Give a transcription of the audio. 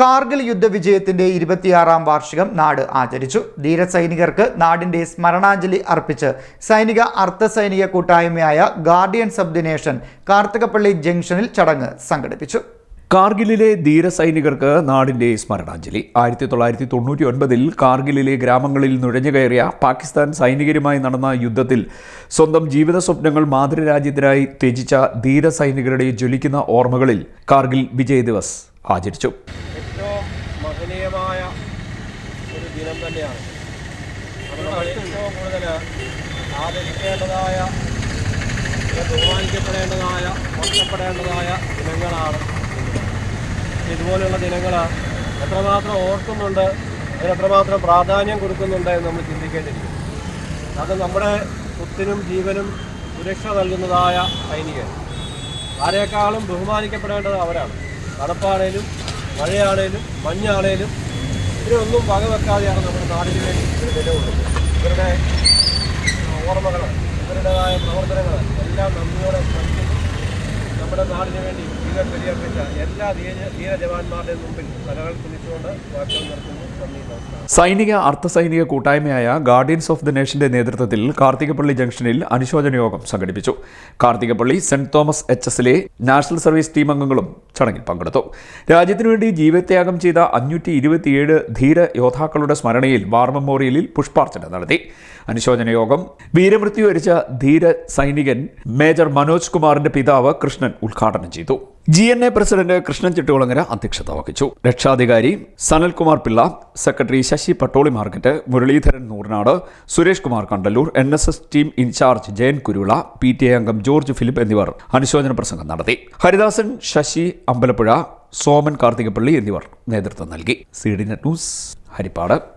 കാർഗിൽ യുദ്ധവിജയത്തിന്റെ ഇരുപത്തിയാറാം വാർഷികം നാട് ആചരിച്ചു. ധീരസൈനികർക്ക് നാടിന്റെ സ്മരണാഞ്ജലി അർപ്പിച്ച് സൈനിക അർദ്ധ സൈനിക കൂട്ടായ്മയായ guardians of the nation Karthikappally ജംഗ്ഷനിൽ ചടങ്ങ് സംഘടിപ്പിച്ചു. കാർഗിലിലെ ധീരസൈനികർക്ക് നാടിന്റെ സ്മരണാഞ്ജലി. ആയിരത്തി തൊള്ളായിരത്തി തൊണ്ണൂറ്റി ഒൻപതിൽ കാർഗിലിലെ ഗ്രാമങ്ങളിൽ നുഴഞ്ഞു കയറിയ പാകിസ്ഥാൻ സൈനികരുമായി നടന്ന യുദ്ധത്തിൽ സ്വന്തം ജീവിത സ്വപ്നങ്ങൾ മാതൃരാജ്യത്തിനായി ത്യജിച്ച ധീരസൈനികരുടെ ജ്വലിക്കുന്ന ഓർമ്മകളിൽ കാർഗിൽ വിജയ് ദിവസ് ആചരിച്ചു. മഹനീയമായ ഒരു ദിനം തന്നെയാണ്. ഏറ്റവും കൂടുതൽ ആദരിക്കേണ്ടതായ ബഹുമാനിക്കപ്പെടേണ്ടതായ ഓർക്കപ്പെടേണ്ടതായ ദിനങ്ങളാണ് ഇതുപോലെയുള്ള ദിനങ്ങൾ എത്രമാത്രം ഓർക്കുന്നുണ്ട് അതിനെത്രമാത്രം പ്രാധാന്യം കൊടുക്കുന്നുണ്ട് എന്ന് നമ്മൾ ചിന്തിക്കേണ്ടിയിരിക്കും അത് നമ്മുടെ സ്വത്തിനും ജീവനും സുരക്ഷ നൽകുന്നതായ സൈനികർ. ആരെക്കാളും ബഹുമാനിക്കപ്പെടേണ്ടത് അവരാണ്. തണുപ്പാണേലും മഴയാണേലും മഞ്ഞാണേലും ഇതിനൊന്നും വകവെക്കാതെയാണ് നമ്മുടെ നാടിന് വേണ്ടി ഇവർ നിലകൊള്ളുന്നത് ഇവരുടെ ഓർമ്മകൾ ഇവരുടേതായ പ്രവർത്തനങ്ങൾ എല്ലാം നന്ദിയോടെ ശ്രമിക്കുന്നു നമ്മുടെ നാടിന് വേണ്ടി വീരം ബലിയർപ്പിച്ച എല്ലാ ധീര ധീരജവാന്മാരുടെയും മുമ്പിൽ തലകൾ കുനിച്ചുകൊണ്ട് വാക്കുകൾ നിർത്തുന്നു. സൈനിക അർദ്ധസൈനിക കൂട്ടായ്മയായ ഗാർഡിയൻസ് ഓഫ് ദി നേഷന്റെ നേതൃത്വത്തിൽ കാർത്തികപ്പള്ളി ജംഗ്ഷനിൽ അനുശോചന യോഗം സംഘടിപ്പിച്ചു. കാർത്തികപ്പള്ളി സെന്റ് തോമസ് എച്ച് എസിലെ നാഷണൽ സർവീസ് ടീം അംഗങ്ങളും ചടങ്ങിൽ പങ്കെടുത്തു. രാജ്യത്തിനു വേണ്ടി ജീവത്യാഗം ചെയ്ത അഞ്ഞൂറ്റി ഇരുപത്തിയേഴ് ധീര യോദ്ധാക്കളുടെ സ്മരണയിൽ വാർ മെമ്മോറിയലിൽ പുഷ്പാർച്ചന നടത്തി. അനുശോചന യോഗം വീരമൃത്യു വരിച്ച ധീര സൈനികൻ മേജർ മനോജ് കുമാറിന്റെ പിതാവ് കൃഷ്ണൻ ഉദ്ഘാടനം ചെയ്തു. G N A president Krishnan Chittukulangara അധ്യക്ഷത വഹിച്ചു. രക്ഷാധികാരി Sanalkumar Pillai secretary Sasi Pattoli market Muraleedharan Nooranad Suresh Kumar Kandallur N S S team incharge Jayan Kurula P T അംഗം ജോർജ് ഫിലിപ്പ് എന്നിവർ അനുശോചന പ്രസംഗം നടത്തി. ഹരിദാസൻ ശശി അമ്പലപ്പുഴ സോമൻ കാർത്തികപ്പള്ളി എന്നിവർ നേതൃത്വം നൽകി. C D net news Haripad.